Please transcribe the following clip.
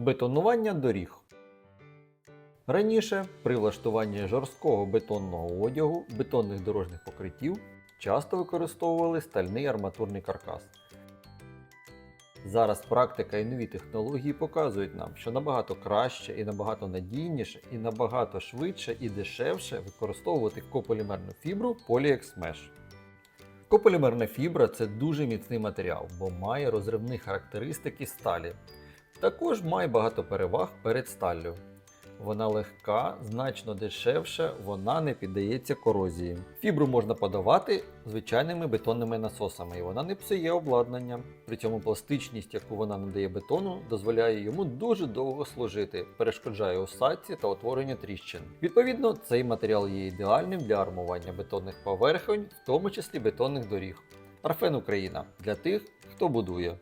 Бетонування доріг. Раніше при влаштуванні жорсткого бетонного одягу бетонних дорожніх покриттів часто використовували стальний арматурний каркас. Зараз практика і нові технології показують нам, що набагато краще і набагато надійніше, і набагато швидше і дешевше використовувати кополімерну фібру Polyx Mesh. Кополімерна фібра це дуже міцний матеріал, бо має розривні характеристики сталі. Також має багато переваг перед сталлю. Вона легка, значно дешевша, вона не піддається корозії. Фібру можна подавати звичайними бетонними насосами, і вона не псує обладнання. При цьому пластичність, яку вона надає бетону, дозволяє йому дуже довго служити, перешкоджає осадці та утворенню тріщин. Відповідно, цей матеріал є ідеальним для армування бетонних поверхонь, в тому числі бетонних доріг. Арфен Україна для тих, хто будує.